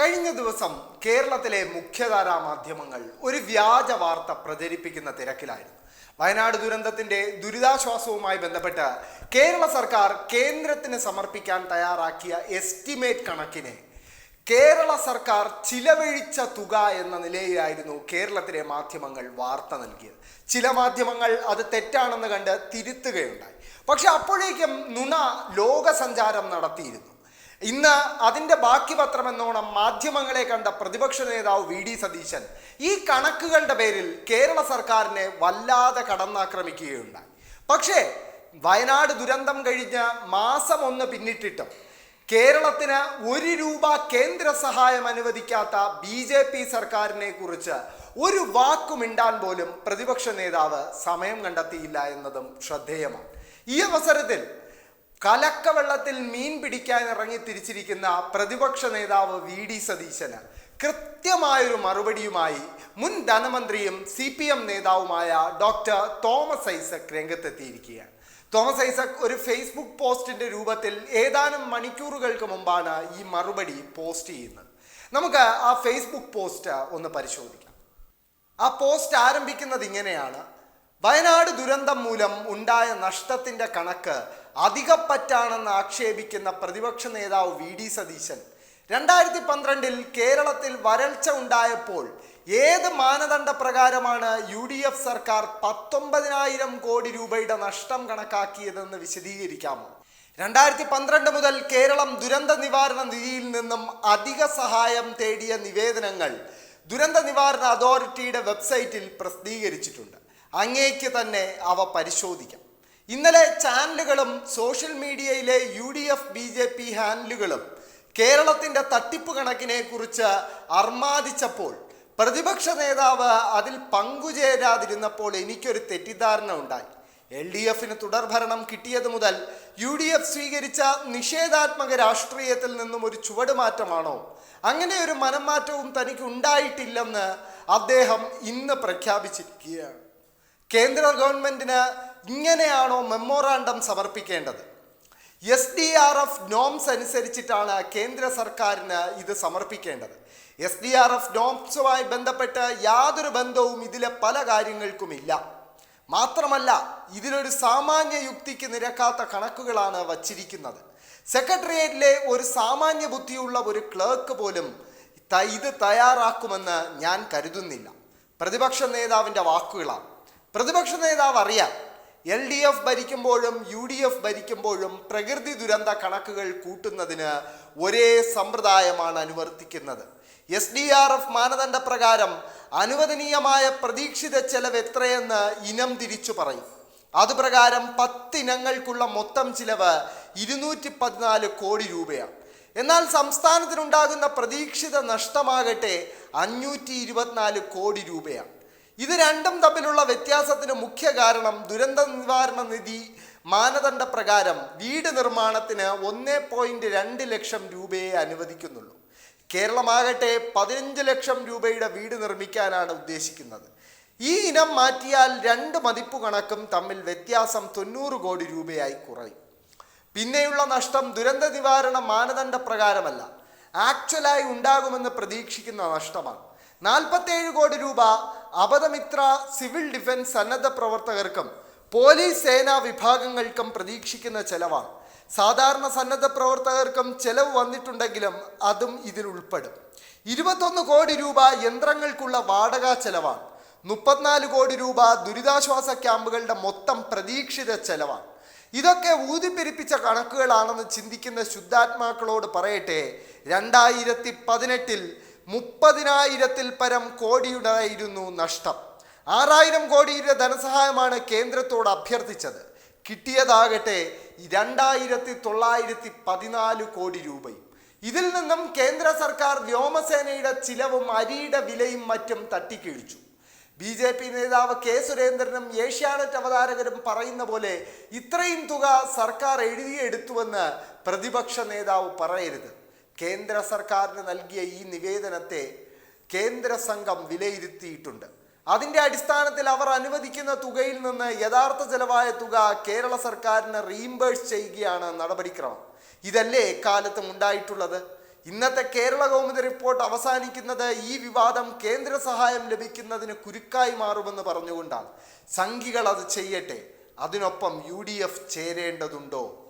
കഴിഞ്ഞ ദിവസം കേരളത്തിലെ മുഖ്യധാരാ മാധ്യമങ്ങൾ ഒരു വ്യാജ വാർത്ത പ്രചരിപ്പിക്കുന്ന തിരക്കിലായിരുന്നു. വയനാട് ദുരന്തത്തിന്റെ ദുരിതാശ്വാസവുമായി ബന്ധപ്പെട്ട് കേരള സർക്കാർ കേന്ദ്രത്തിന് സമർപ്പിക്കാൻ തയ്യാറാക്കിയ എസ്റ്റിമേറ്റ് കണക്കിനെ കേരള സർക്കാർ ചിലവഴിച്ച തുക എന്ന നിലയിലായിരുന്നു കേരളത്തിലെ മാധ്യമങ്ങൾ വാർത്ത നൽകിയത്. ചില മാധ്യമങ്ങൾ അത് തെറ്റാണെന്ന് കണ്ട് തിരുത്തുകയുണ്ടായി. പക്ഷെ അപ്പോഴേക്കും നുണ ലോകസഞ്ചാരം നടത്തിയിരുന്നു. ഇന്ന് അതിന്റെ ബാക്കി പത്രം എന്നോണം മാധ്യമങ്ങളെ കണ്ട പ്രതിപക്ഷ നേതാവ് വി ഡി സതീശൻ ഈ കണക്കുകളുടെ പേരിൽ കേരള സർക്കാരിനെ വല്ലാതെ കടന്നാക്രമിക്കുകയുണ്ടായി. പക്ഷേ വയനാട് ദുരന്തം കഴിഞ്ഞ മാസം ഒന്ന് പിന്നിട്ടിട്ടും കേരളത്തിന് ഒരു രൂപ കേന്ദ്ര സഹായം അനുവദിക്കാത്ത ബി ജെ പി സർക്കാരിനെ കുറിച്ച് ഒരു വാക്കുമിണ്ടാൻ പോലും പ്രതിപക്ഷ നേതാവ് സമയം കണ്ടെത്തിയില്ല എന്നതും ശ്രദ്ധേയമാണ്. ഈ അവസരത്തിൽ കലക്കവെള്ളത്തിൽ മീൻ പിടിക്കാൻ ഇറങ്ങി തിരിച്ചിരിക്കുന്ന പ്രതിപക്ഷ നേതാവ് വി ഡി സതീശന് കൃത്യമായൊരു മറുപടിയുമായി മുൻ ധനമന്ത്രിയും സി പി എം നേതാവുമായ ഡോക്ടർ തോമസ് ഐസക് രംഗത്തെത്തിയിരിക്കുകയാണ്. തോമസ് ഐസക് ഒരു ഫേസ്ബുക്ക് പോസ്റ്റിന്റെ രൂപത്തിൽ ഏതാനും മണിക്കൂറുകൾക്ക് മുമ്പാണ് ഈ മറുപടി പോസ്റ്റ് ചെയ്യുന്നത്. നമുക്ക് ആ ഫേസ്ബുക്ക് പോസ്റ്റ് ഒന്ന് പരിശോധിക്കാം. ആ പോസ്റ്റ് ആരംഭിക്കുന്നത് ഇങ്ങനെയാണ്. വയനാട് ദുരന്തം മൂലം ഉണ്ടായ നഷ്ടത്തിന്റെ കണക്ക് അധികപ്പറ്റാണെന്ന് ആക്ഷേപിക്കുന്ന പ്രതിപക്ഷ നേതാവ് വി ഡി സതീശൻ. രണ്ടായിരത്തി പന്ത്രണ്ടിൽ കേരളത്തിൽ വരൾച്ച ഉണ്ടായപ്പോൾ ഏത് മാനദണ്ഡ പ്രകാരമാണ് യു ഡി എഫ് സർക്കാർ പത്തൊമ്പതിനായിരം കോടി രൂപയുടെ നഷ്ടം കണക്കാക്കിയതെന്ന് വിശദീകരിക്കാമോ? രണ്ടായിരത്തി പന്ത്രണ്ട് മുതൽ കേരളം ദുരന്ത നിവാരണ നിധിയിൽ നിന്നും അധിക സഹായം തേടിയ നിവേദനങ്ങൾ ദുരന്ത നിവാരണ അതോറിറ്റിയുടെ വെബ്സൈറ്റിൽ പ്രസിദ്ധീകരിച്ചിട്ടുണ്ട്. അങ്ങേക്ക് തന്നെ അവ പരിശോധിക്കാം. ഇന്നലെ ചാനലുകളും സോഷ്യൽ മീഡിയയിലെ U D F B J P ഹാൻഡിലുകളും കേരളത്തിന്റെ തട്ടിപ്പ് കണക്കിനെ കുറിച്ച് അർമാദിച്ചപ്പോൾ പ്രതിപക്ഷ നേതാവ് അതിൽ പങ്കുചേരാതിരുന്നപ്പോൾ എനിക്കൊരു തെറ്റിദ്ധാരണ ഉണ്ടായി. എൽ ഡി എഫിന് തുടർഭരണം കിട്ടിയത് മുതൽ യു ഡി എഫ് സ്വീകരിച്ച നിഷേധാത്മക രാഷ്ട്രീയത്തിൽ നിന്നും ഒരു ചുവടുമാറ്റമാണോ? അങ്ങനെ ഒരു മനംമാറ്റവും തനിക്ക് ഉണ്ടായിട്ടില്ലെന്ന് അദ്ദേഹം ഇന്ന് പ്രഖ്യാപിച്ചിരിക്കുകയാണ്. കേന്ദ്ര ഗവൺമെന്റിന് ഇങ്ങനെയാണോ മെമ്മോറാണ്ടം സമർപ്പിക്കേണ്ടത്? S D R F norms അനുസരിച്ചിട്ടാണ് കേന്ദ്ര സർക്കാരിന് ഇത് സമർപ്പിക്കേണ്ടത്. എസ് ഡി ആർ എഫ് നോംസുമായി ബന്ധപ്പെട്ട് യാതൊരു ബന്ധവും ഇതിലെ പല കാര്യങ്ങൾക്കുമില്ല. മാത്രമല്ല ഇതിലൊരു സാമാന്യ യുക്തിക്ക് നിരക്കാത്ത കണക്കുകളാണ് വച്ചിരിക്കുന്നത്. സെക്രട്ടേറിയറ്റിലെ ഒരു സാമാന്യ ബുദ്ധിയുള്ള ഒരു ക്ലർക്ക് പോലും ഇത് തയ്യാറാക്കുമെന്ന് ഞാൻ കരുതുന്നില്ല. പ്രതിപക്ഷ നേതാവിന്റെ വാക്കുകളാണ്. പ്രതിപക്ഷ നേതാവ് അറിയാം എൽ ഡി എഫ് ഭരിക്കുമ്പോഴും യു ഡി എഫ് ഭരിക്കുമ്പോഴും പ്രകൃതി ദുരന്ത കണക്കുകൾ കൂട്ടുന്നതിന് ഒരേ സമ്പ്രദായമാണ് അനുവർത്തിക്കുന്നത്. എസ് ഡി ആർ എഫ് മാനദണ്ഡ പ്രകാരം അനുവദനീയമായ പ്രതീക്ഷിത ചെലവ് എത്രയെന്ന് ഇനം തിരിച്ചു പറയും. അതുപ്രകാരം പത്തിനങ്ങൾക്കുള്ള മൊത്തം ചിലവ് ഇരുന്നൂറ്റി പതിനാല് കോടി രൂപയാണ്. എന്നാൽ സംസ്ഥാനത്തിനുണ്ടാകുന്ന പ്രതീക്ഷിത നഷ്ടമാകട്ടെ അഞ്ഞൂറ്റി ഇരുപത്തിനാല് കോടി രൂപയാണ്. ഇത് രണ്ടും തമ്മിലുള്ള വ്യത്യാസത്തിന് മുഖ്യ കാരണം ദുരന്ത നിവാരണ നിധി മാനദണ്ഡ പ്രകാരം വീട് നിർമ്മാണത്തിന് ഒന്നേ പോയിന്റ് രണ്ട് ലക്ഷം രൂപയെ അനുവദിക്കുന്നുള്ളൂ. കേരളമാകട്ടെ പതിനഞ്ച് ലക്ഷം രൂപയുടെ വീട് നിർമ്മിക്കാനാണ് ഉദ്ദേശിക്കുന്നത്. ഈ ഇനം മാറ്റിയാൽ രണ്ട് മതിപ്പ് കണക്കും തമ്മിൽ വ്യത്യാസം തൊണ്ണൂറ് കോടി രൂപയായി കുറയും. പിന്നെയുള്ള നഷ്ടം ദുരന്ത നിവാരണ മാനദണ്ഡ പ്രകാരമല്ല ആക്ച്വലായി ഉണ്ടാകുമെന്ന് പ്രതീക്ഷിക്കുന്ന നഷ്ടമാണ്. നാൽപ്പത്തേഴ് കോടി രൂപ അപതമിത്ര സിവിൽ ഡിഫൻസ് സന്നദ്ധ പ്രവർത്തകർക്കും പോലീസ് സേനാ വിഭാഗങ്ങൾക്കും പ്രതീക്ഷിക്കുന്ന ചെലവാണ്. സാധാരണ സന്നദ്ധ പ്രവർത്തകർക്കും ചെലവ് വന്നിട്ടുണ്ടെങ്കിലും അതും ഇതിൽ ഉൾപ്പെടും. ഇരുപത്തൊന്ന് കോടി രൂപ യന്ത്രങ്ങൾക്കുള്ള വാടക ചെലവാണ്. മുപ്പത്തിനാല് കോടി രൂപ ദുരിതാശ്വാസ ക്യാമ്പുകളുടെ മൊത്തം പ്രതീക്ഷിത ചെലവാണ്. ഇതൊക്കെ ഊതിപ്പെരിപ്പിച്ച കണക്കുകളാണെന്ന് ചിന്തിക്കുന്ന ശുദ്ധാത്മാക്കളോട് പറയട്ടെ രണ്ടായിരത്തി പതിനെട്ടിൽ മുപ്പതിനായിരത്തിൽ പരം കോടിയുടായിരുന്നു നഷ്ടം. ആറായിരം കോടിയുടെ ധനസഹായമാണ് കേന്ദ്രത്തോട് അഭ്യർത്ഥിച്ചത്. കിട്ടിയതാകട്ടെ രണ്ടായിരത്തി തൊള്ളായിരത്തി പതിനാല് കോടി രൂപയും. ഇതിൽ നിന്നും കേന്ദ്ര സർക്കാർ വ്യോമസേനയുടെ ചിലവും അരിയുടെ വിലയും മറ്റും തട്ടിക്കിഴിച്ചു. ബി ജെ പി നേതാവ് കെ സുരേന്ദ്രനും ഏഷ്യാനെറ്റ് അവതാരകരും പറയുന്ന പോലെ ഇത്രയും തുക സർക്കാർ എഴുതിയെടുത്തുവെന്ന് പ്രതിപക്ഷ നേതാവ് പറയരുത്. കേന്ദ്ര സർക്കാരിന് നൽകിയ ഈ നിവേദനത്തെ കേന്ദ്ര സംഘം വിലയിരുത്തിയിട്ടുണ്ട്. അതിന്റെ അടിസ്ഥാനത്തിൽ അവർ അനുവദിക്കുന്ന തുകയിൽ നിന്ന് യഥാർത്ഥ ചെലവായ തുക കേരള സർക്കാരിന് റീംബേഴ്സ് ചെയ്യുകയാണ് നടപടിക്രമം. ഇതല്ലേ എക്കാലത്തും ഉണ്ടായിട്ടുള്ളത്? ഇന്നത്തെ കേരള കൗമുദി റിപ്പോർട്ട് അവസാനിക്കുന്നത് ഈ വിവാദം കേന്ദ്ര സഹായം ലഭിക്കുന്നതിന് കുരുക്കായി മാറുമെന്ന് പറഞ്ഞുകൊണ്ടാണ്. സംഘികൾ അത് ചെയ്യട്ടെ. അതിനൊപ്പം യു ചേരേണ്ടതുണ്ടോ?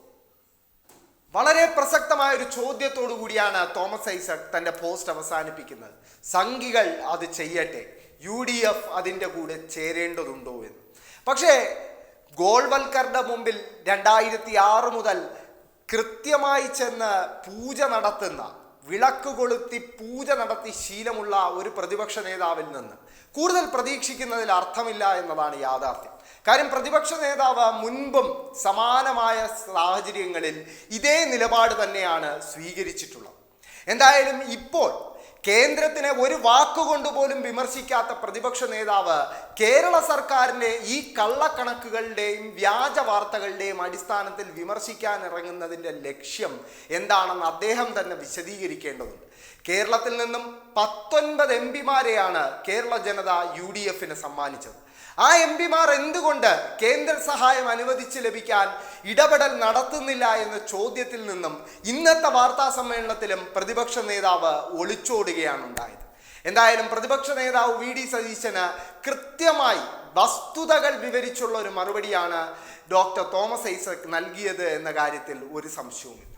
വളരെ പ്രസക്തമായ ഒരു ചോദ്യത്തോടു കൂടിയാണ് തോമസ് ഐസക് തന്റെ പോസ്റ്റ് അവസാനിപ്പിക്കുന്നത്. സംഘികൾ അത് ചെയ്യട്ടെ യു ഡി എഫ് അതിന്റെ കൂടെ ചേരേണ്ടതുണ്ടോ എന്ന്. പക്ഷേ ഗോൾവൽക്കറുടെ മുമ്പിൽ രണ്ടായിരത്തി ആറ് മുതൽ കൃത്യമായി ചെന്ന് പൂജ നടത്തുന്ന വിളക്ക് കൊളുത്തി പൂജ നടത്തി ശീലമുള്ള ഒരു പ്രതിപക്ഷ നേതാവിൽ നിന്ന്. കൂടുതൽ പ്രതീക്ഷിക്കുന്നതിൽ അർത്ഥമില്ല എന്നതാണ് യാഥാർത്ഥ്യം. കാര്യം പ്രതിപക്ഷ നേതാവ് മുൻപും സമാനമായ സാഹചര്യങ്ങളിൽ ഇതേ നിലപാട് തന്നെയാണ് സ്വീകരിച്ചിട്ടുള്ളത്. എന്തായാലും ഇപ്പോൾ കേന്ദ്രത്തിനെ ഒരു വാക്കുകൊണ്ട് പോലും വിമർശിക്കാത്ത പ്രതിപക്ഷ നേതാവ് കേരള സർക്കാരിന്റെ ഈ കള്ളക്കണക്കുകളുടെയും വ്യാജ വാർത്തകളുടെയും അടിസ്ഥാനത്തിൽ വിമർശിക്കാൻ ഇറങ്ങുന്നതിന്റെ ലക്ഷ്യം എന്താണെന്ന് അദ്ദേഹം തന്നെ വിശദീകരിക്കേണ്ടതുണ്ട്. കേരളത്തിൽ നിന്നും പത്തൊൻപത് എം പിമാരെയാണ് കേരള ജനത യു ഡി എഫിന് സമ്മാനിച്ചത്. ആ എം പിമാർ എന്തുകൊണ്ട് കേന്ദ്ര സഹായം അനുവദിച്ച് ലഭിക്കാൻ ഇടപെടൽ നടത്തുന്നില്ല എന്ന ചോദ്യത്തിൽ നിന്നും ഇന്നത്തെ വാർത്താ സമ്മേളനത്തിലും പ്രതിപക്ഷ നേതാവ് ഒളിച്ചോടുകയാണ് ഉണ്ടായത് എന്തായാലും പ്രതിപക്ഷ നേതാവ് വി ഡി സതീശന് കൃത്യമായി വസ്തുതകൾ വിവരിച്ചുള്ള ഒരു മറുപടിയാണ് ഡോക്ടർ തോമസ് ഐസക് നൽകിയത് എന്ന കാര്യത്തിൽ ഒരു സംശയവുമില്ല.